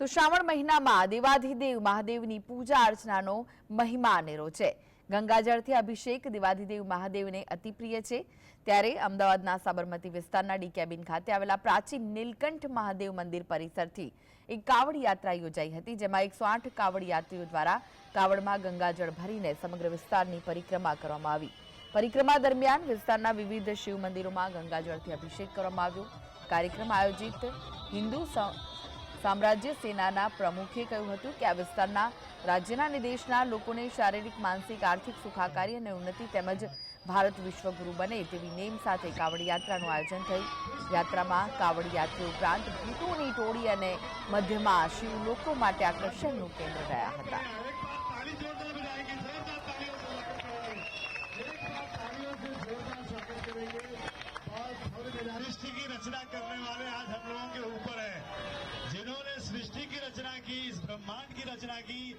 તો શ્રાવણ મહિનામાં દેવાધિદેવ મહાદેવની પૂજા અર્ચનાનો મહિમા અનેરો છે. ગંગાજળથી અભિષેક દેવાધિદેવ મહાદેવને અતિ પ્રિય છે. ત્યારે અમદાવાદના સાબરમતી વિસ્તારના ડી કેબિન ખાતે આવેલા પ્રાચીન નીલકંઠ મહાદેવ મંદિર પરિસરથી એક કાવડ યાત્રા યોજાઈ હતી, જેમાં એકસો આઠ કાવડ યાત્રીઓ દ્વારા કાવડમાં ગંગાજળ ભરીને સમગ્ર વિસ્તારની પરિક્રમા કરવામાં આવી. પરિક્રમા દરમિયાન વિસ્તારના વિવિધ શિવ મંદિરોમાં ગંગાજળથી અભિષેક કરવામાં આવ્યો. કાર્યક્રમ આયોજિત હિન્દુ સામ્રાજ્ય સેનાના પ્રમુખે કહ્યું હતું કે આ વિસ્તારના રાજ્યના અને દેશના લોકોને શારીરિક માનસિક આર્થિક સુખાકારી અને ઉન્નતિ તેમજ ભારત વિશ્વગુરુ બને તેવી નેમ સાથે કાવડ યાત્રાનું આયોજન થયું યાત્રામાં કાવડ યાત્રી ઉપરાંત ભૂતોની ટોળી અને મધ્યમાં શિવ લોકો માટે આકર્ષણનું કેન્દ્ર રહ્યા હતા ताली जोरदार बजाएंगे जोरदार तालियों से जोरदार स्वागत करेंगे और सृष्टि की रचना करने वाले रचना की इस ब्रह्मांड की रचना की